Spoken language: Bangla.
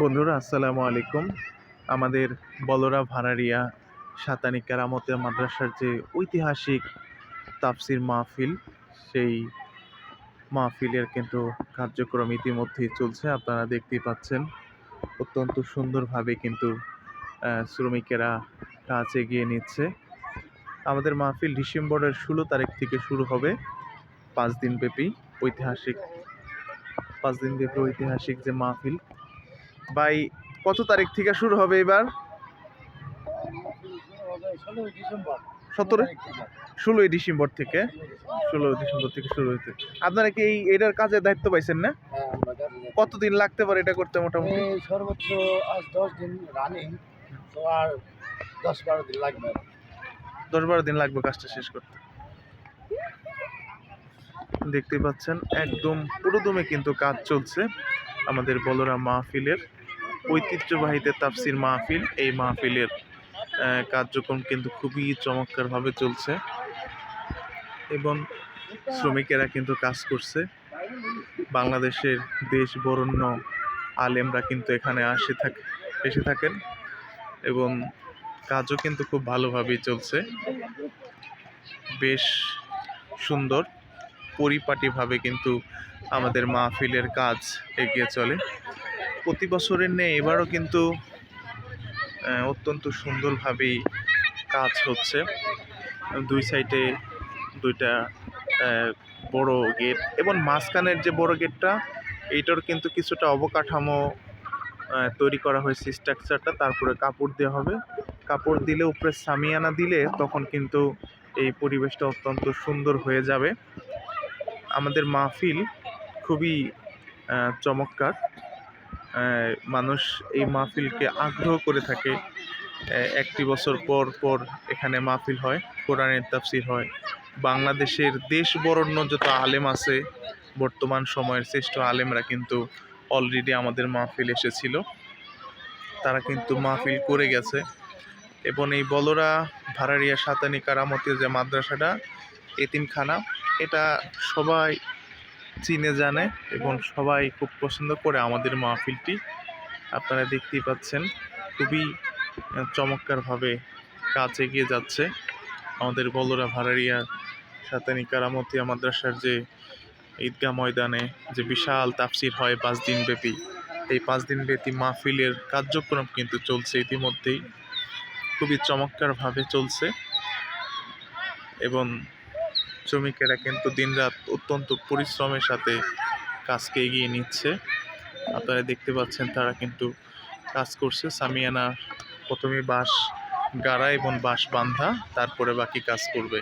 বন্ধুরা, আসসালামু আলাইকুম। আমাদের বলরা ভাড়ারিয়া সাতানি কেরামতে মাদ্রাসার যে ঐতিহাসিক তাফসির মাহফিল, সেই মাহফিলের কিন্তু কার্যক্রম ইতিমধ্যেই চলছে, আপনারা দেখতেই পাচ্ছেন। অত্যন্ত সুন্দরভাবে কিন্তু শ্রমিকেরা কাজ এগিয়ে নিচ্ছে। আমাদের মাহফিল ডিসেম্বরের ষোলো তারিখ থেকে শুরু হবে, পাঁচ দিন ব্যাপী ঐতিহাসিক, পাঁচ দিন ব্যাপী ঐতিহাসিক যে মাহফিল বাই কত তারিখ থেকে শুরু হবে এবার? সতেরো? ষোলোই ডিসেম্বর থেকে। ষোলোই ডিসেম্বর থেকে শুরু হয়েছে আপনারা কি এই এটার কাজে দায়িত্ব পাইছেন না? কতদিন লাগতে পারে এটা করতে মোটামুটি? সর্বোচ্চ আজ দশ দিন রানিং তো আর দশ বারো দিন লাগবে। দশ বারো দিন লাগবে কাজটা শেষ করতে। দেখতে পাচ্ছেন একদম পুরোদমে কিন্তু কাজ চলছে। আমাদের বলরা মাহফিলের ঐতিহ্যবাহীতে তাফসির মাহফিল। এই মাহফিলের কার্যক্রম কিন্তু খুবই চমৎকারভাবে চলছে। এবং শ্রমিকেরা কিন্তু কাজ করছে। বাংলাদেশের দেশ বরণ্য আলেমরা কিন্তু এখানে আসে থাকে, এসে থাকেন। এবং কাজও কিন্তু খুব ভালোভাবেই চলছে। বেশ সুন্দর। পরিপাটিভাবে কিন্তু আমাদের মাহফিলের কাজ এগিয়ে চলে। প্রতি বছরের নেই এবারও কিন্তু অত্যন্ত সুন্দরভাবেই কাজ হচ্ছে। দুই সাইডে দুইটা বড় গেট এবং মাঝখানের যে বড় গেটটা, এইটার কিন্তু কিছুটা অবকাঠামো তৈরি করা হয়েছে স্ট্রাকচারটা তারপরে কাপড় দেওয়া হবে। কাপড় দিলে উপরে সামিয়ানা দিলে তখন কিন্তু এই পরিবেশটা অত্যন্ত সুন্দর হয়ে যাবে। আমাদের মাহফিল খুবই চমৎকার। মানুষ এই মাহফিলকে আগ্রহ করে থাকে। একটি বছর পর পর এখানে মাহফিল হয়, কোরআনের তাফসির হয়। বাংলাদেশের দেশ বরণ্য যত আলেম আছে, বর্তমান সময়ের শ্রেষ্ঠ আলেমরা কিন্তু অলরেডি আমাদের মাহফিল এসেছিল। তারা কিন্তু মাহফিল করে গেছে। এবং এই বলরা ভাড়ারিয়া সাতানি কারামতের যে মাদ্রাসাটা, এতিমখানা এটা সবাই চিনে জানে এবং সবাই খুব পছন্দ করে আমাদের মাহফিলটি। আপনারা দেখতেই পাচ্ছেন, খুবই চমৎকারভাবে কাজ এগিয়ে যাচ্ছে। আমাদের বলরা ভাড়ারিয়া, সাতানি কারামতিয়া মাদ্রাসার যে ঈদগাহ ময়দানে যে বিশাল তাফসির হয় পাঁচ দিন ব্যাপী, এই পাঁচ দিন ব্যাপী মাহফিলের কার্যক্রম কিন্তু চলছে ইতিমধ্যেই। খুবই চমৎকারভাবে চলছে এবং শ্রমিকেরা কিন্তু দিনরাত অত্যন্ত পরিশ্রমের সাথে কাজকে এগিয়ে নিচ্ছে। আপনারা দেখতে পাচ্ছেন তারা কিন্তু কাজ করছে। সামিয়ানা প্রথমে বাঁশ গাড়া এবং বাঁশ বান্ধা তারপরে বাকি কাজ করবে।